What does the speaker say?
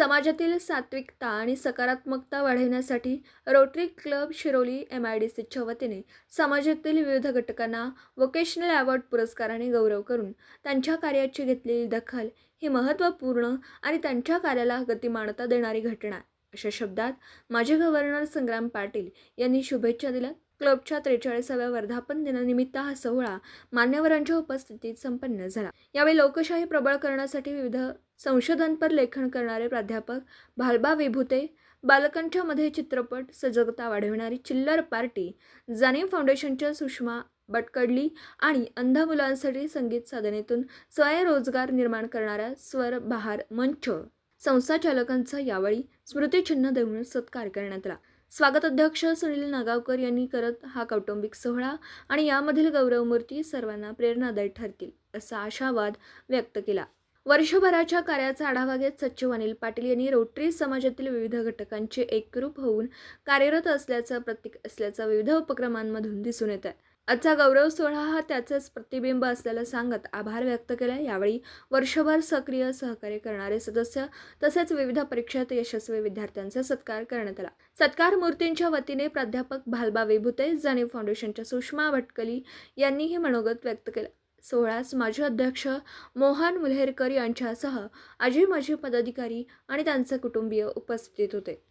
समाजातील सात्विकता आणि सकारात्मकता वाढवण्यासाठी Rotary club Shiroli M I D सीच्या वतीने समाजातील विविध घटकांना वोकेशनल अवॉर्ड पुरस्काराने गौरव करून त्यांच्या कार्याची घेतलेली दखल ही महत्त्वपूर्ण आणि त्यांच्या कार्याला गतिमानता देणारी घटना अशा शब्दात माजी गव्हर्नर संग्राम पाटील यांनी शुभेच्छा दिल्या क्लबच्या त्रेचाळीसाव्या वर्धापन दिनानिमित्त हा सोहळा मान्यवरांच्या उपस्थितीत संपन्न झाला. यावेळी लोकशाही प्रबळ करण्यासाठी विविध संशोधनपर लेखन करणारे प्राध्यापक भालबा विभूते बालकांच्या मध्ये चित्रपट सजगता वाढविणारी चिल्लर पार्टी जाणीव फाउंडेशनच्या सुषमा बटकडली आणि अंध मुलांसाठी संगीत साधनेतून स्वयंरोजगार निर्माण करणाऱ्या स्वर बहार मंच. संस्थाचालकांचा यावेळी स्मृतिचिन्ह देऊन सत्कार करण्यात आला. स्वागत अध्यक्ष सुनील नागावकर यांनी करत हा कौटुंबिक सोहळा आणि यामधील गौरवमूर्ती सर्वांना प्रेरणादायी ठरतील असा आशावाद व्यक्त केला. वर्षभराच्या कार्याचा आढावा घेत सचिव अनिल पाटील यांनी रोटरी समाजातील विविध घटकांचे एकरूप होऊन कार्यरत असल्याचं प्रतीक असल्याचं विविध उपक्रमांमधून दिसून येत आहे आजचा गौरव सोहळा हा त्याचंच प्रतिबिंब असल्याला सांगत आभार व्यक्त केले. यावेळी वर्षभर सक्रिय सहकार्य करणारे सदस्य तसेच विविध परीक्षेत यशस्वी विद्यार्थ्यांचा सत्कार करण्यात आला. सत्कार मूर्तींच्या वतीने प्राध्यापक भालबा विभूते जाणीव फाउंडेशनच्या सुषमा भटकली यांनीही मनोगत व्यक्त केलं. सोहळ्यास माजी अध्यक्ष मोहन मुल्हेरकर यांच्यासह आजी माजी पदाधिकारी आणि त्यांचे कुटुंबीय उपस्थित होते.